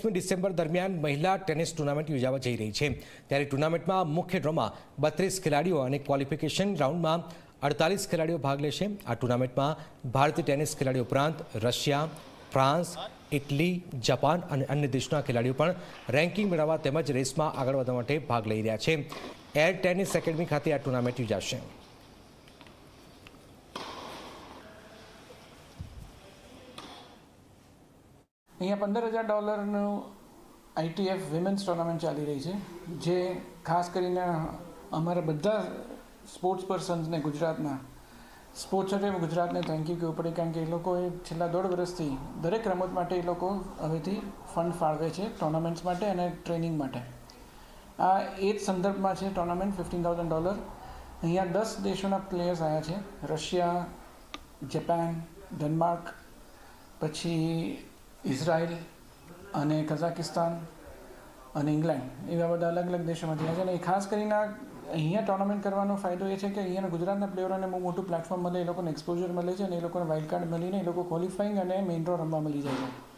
એકવીસમી ડિસેમ્બર દરમિયાન મહિલા ટેનિસ ટુર્નામેન્ટ યોજાવા જઈ રહી છે. ત્યારે ટુર્નામેન્ટમાં મુખ્ય ડ્રોમાં બત્રીસ ખેલાડીઓ અને ક્વોલિફિકેશન રાઉન્ડમાં અડતાલીસ ખેલાડીઓ ભાગ લેશે. આ ટુર્નામેન્ટમાં ભારતીય ટેનિસ ખેલાડીઓ ઉપરાંત રશિયા, ફ્રાન્સ, ઇટલી, જાપાન અને અન્ય દેશોના ખેલાડીઓ પણ રેન્કિંગ મેળવવા તેમજ રેસમાં આગળ વધવા માટે ભાગ લઈ રહ્યા છે. એર ટેનિસ એકેડમી ખાતે આ ટુર્નામેન્ટ યોજાશે. અહીંયા પંદર હજાર ડોલરનું આઈટીએફ વિમેન્સ ટુર્નામેન્ટ ચાલી રહી છે, જે ખાસ કરીને અમારા બધા સ્પોર્ટ્સ પર્સન્સને ગુજરાતના, સ્પોર્ટ્સ એટલે ગુજરાતને થેન્ક યુ કહેવું પડે, કારણ કે એ લોકોએ છેલ્લા દોઢ વર્ષથી દરેક રમત માટે એ લોકો હવેથી ફંડ ફાળવે છે ટુર્નામેન્ટ્સ માટે અને ટ્રેનિંગ માટે. આ એ જ સંદર્ભમાં છે ટુર્નામેન્ટ ફિફ્ટીન થાઉઝન્ડ ડોલર અહીંયા દસ દેશોના પ્લેયર્સ આવ્યા છે, રશિયા જપાન ડેનમાર્ક પછી ઇઝરાયલ અને કઝાકિસ્તાન અને ઇંગ્લેન્ડ એવા બધા અલગ અલગ દેશોમાંથી આવ્યા છે. અને ખાસ કરીને અહીંયા ટુર્નામેન્ટ કરવાનો ફાયદો એ છે કે અહીંયાના ગુજરાતના પ્લેયરોને બહુ મોટું પ્લેટફોર્મ મળે, એ લોકોને એક્સપોઝર મળે છે અને એ લોકોને વાઇલ્ડ કાર્ડ મળીને એ લોકો ક્વોલિફાઈંગ અને મેઇન ડ્રો રમવા મળી જાય છે.